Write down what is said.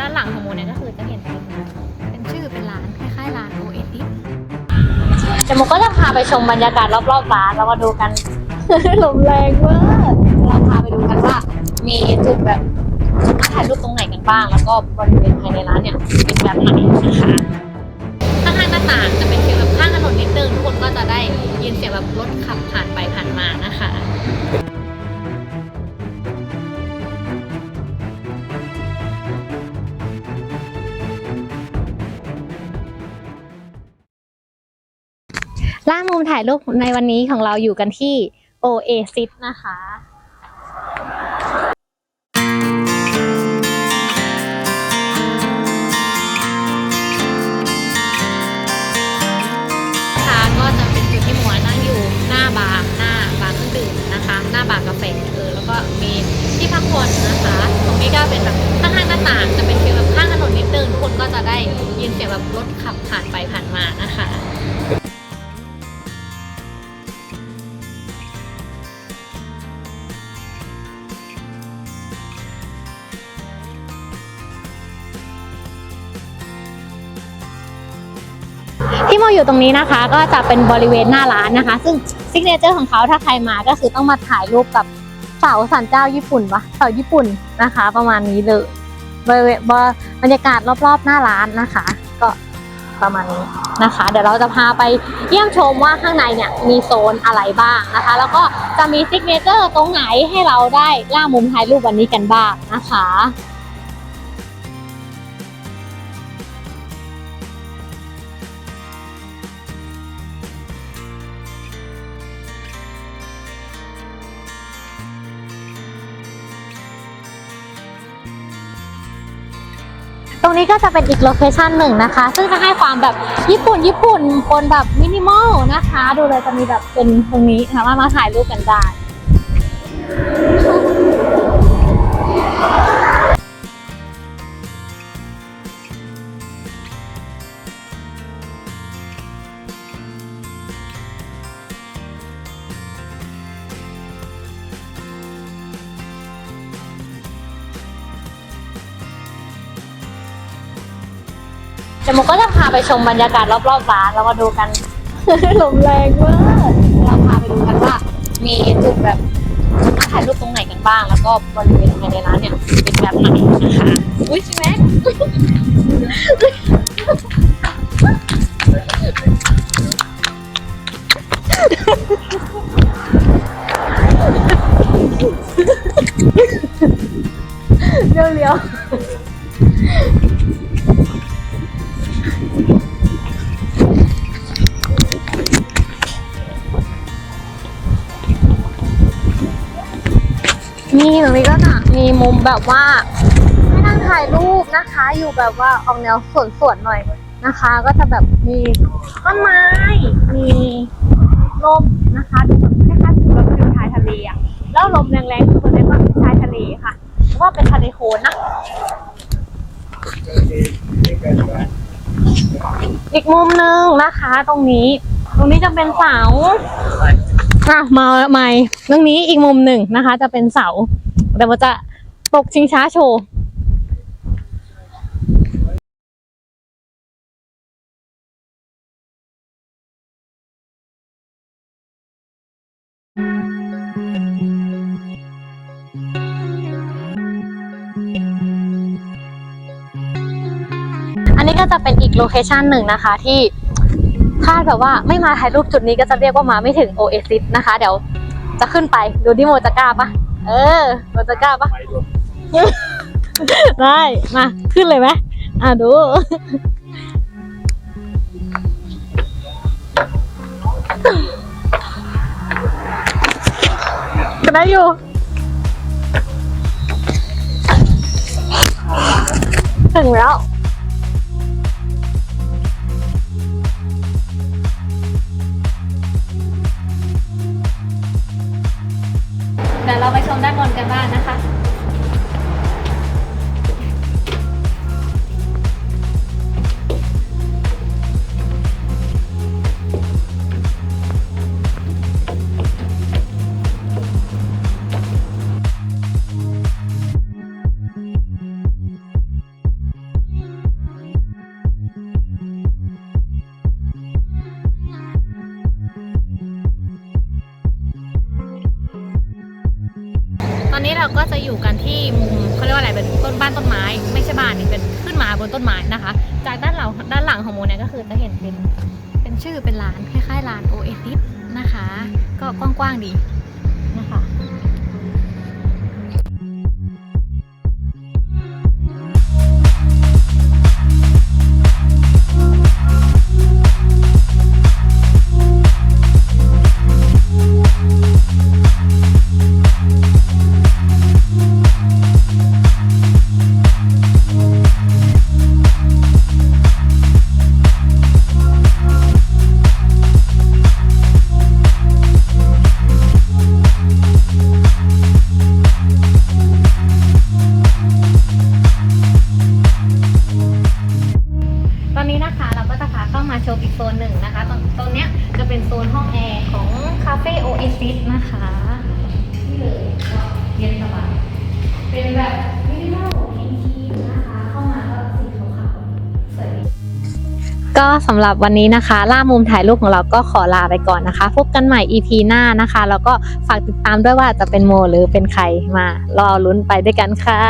ด้านหลังของโมเนี่ยก็คือจะเห็นเป็นเป็นชื่อเป็นร้านคล้ายๆร้านโอเอติเดี๋ยวโมก็จะพาไปชมบรรยากาศรอบๆร้านแล้วมาดูกัน ลมแรงมากเราพาไปดูกันว่า มีจุดแบบจุดถ่ายรูปตรงไหนกันบ้าง แล้วก็บริเวณภายในร้านเนี่ยเป็นแบบไหนนะคะข้างๆหน้าต่างจะเป็นฟีลแบบข้างถนนนิดนึงทุกคนก็จะได้ยินเสียงแบบรถขับผ่านไปผ่านมานะคะ ล่ามุมถ่ายรูปในวันนี้ของเราอยู่กันที่ Oasis นะคะนะคะก็จะเป็นจุดที่หมวยนั่งอยู่หน้าบาร์หน้าบาร์เครื่องดื่มนะคะหน้าบาร์กาแฟเออแล้วก็มีที่พักผ่อนนะคะตรงนี้ก็เป็นแบบข้างหน้าต่างจะเป็นฟีลแบบข้างถนนนิดนึงทุกคนก็จะได้ยินเสียงแบบรถขับผ่านไปผ่านมานะคะ โมอยู่ตรงนี้นะคะ ก็จะเป็นบริเวณหน้าร้านนะคะ ซึ่งซิกเนเจอร์ของเขาถ้าใครมาก็คือต้องมาถ่ายรูปกับเสาสันเจ้าญี่ปุ่นปะเสาญี่ปุ่นนะคะ ประมาณนี้เลยบริเวณบรรยากาศรอบๆหน้าร้านนะคะ ก็ประมาณนี้นะคะ เดี๋ยวเราจะพาไปเยี่ยมชมว่าข้างในเนี่ยมีโซนอะไรบ้างนะคะ แล้วก็จะมีซิกเนเจอร์ตรงไหนให้เราได้ล่ามุมถ่ายรูปวันนี้กันบ้างนะคะ ตรงนี้ก็จะเป็นอีกโลเคชันหนึ่งนะคะ ซึ่งจะให้ความแบบญี่ปุ่นญี่ปุ่นบนแบบมินิมอลนะคะ ดูเลยจะมีแบบเป็นตรงนี้สามารถมาถ่ายรูปกันได้ เดี๋ยวโมก็จะพาไปชมบรรยากาศรอบๆร้านแล้วมาดูกัน ลมแรงมากเราพาไปดูกันว่า มีจุดแบบถ่ายรูปตรงไหนกันบ้าง แล้วก็บริเวณภายในร้านเนี่ยเป็นแบบไหนนะคะอุ้ยใช่ไหมเร็วเร็ว นี่ตรงนี้ก็จะมีมุมแบบว่าให้นั่งถ่ายรูปนะคะ อยู่แบบว่าออกแนวสวนๆหน่อยนะคะ ก็จะแบบมีต้นไม้ มีลมนะคะดูแบบคล้ายๆฟิลแบบฟิลชายทะเลอะแล้วลมแรงๆคือคนเรียกว่าชายทะเลค่ะเพราะว่าเป็นทะเลโคนนะอีกมุมหนึงนะคะ ตรงนี้ ตรงนี้จะเป็นเสา อะมาใหม่ตรงนี้อีกมุมหนึ่งนะคะ จะเป็นเสาเดี๋ยวจะตกชิงช้าโชว์อันนี้ก็จะเป็นอีกโลเคชันหนึ่งนะคะที่ ถ้าแบบว่าไม่มาถ่ายรูปจุดนี้ก็จะเรียกว่ามาไม่ถึงโอเอซิสนะคะ เดี๋ยวจะขึ้นไปดูดิโมจะกล้าปะเออโมจะกล้าปะได้มาขึ้นเลยไหมอะดูก็ได้อยู่ถึงแล้ว กันบ้านนะคะ นี้เราก็จะอยู่กันที่มุมเขาเรียกว่าอะไรเป็นต้นบ้านต้นไม้ ไม่ใช่บ้านนี่เป็นขึ้นมาบนต้นไม้นะคะ จากด้านหลังด้านหลังของโมเนี่ยก็คือจะเห็นเป็นเป็นชื่อเป็นร้านคล้ายๆร้านโอเอซิสนะคะ ก็กว้างๆดี ชมอีกโซนหนึ่งนะคะตรงตรงเนี้ยจะเป็นโซนห้องแอร์ของคาเฟ่โอเอซิสนะคะนี่เลยก็เย็นสบายเป็นแบบมินิมอลพิงคีนะคะเข้ามาก็สีขาวๆสวยดีก็สำหรับวันนี้นะคะ ล่ามุมถ่ายรูปของเราก็ขอลาไปก่อนนะคะ พบกันใหม่ EP หน้านะคะ แล้วก็ฝากติดตามด้วยว่าจะเป็นโมหรือเป็นใครมารอลุ้นไปด้วยกันค่ะ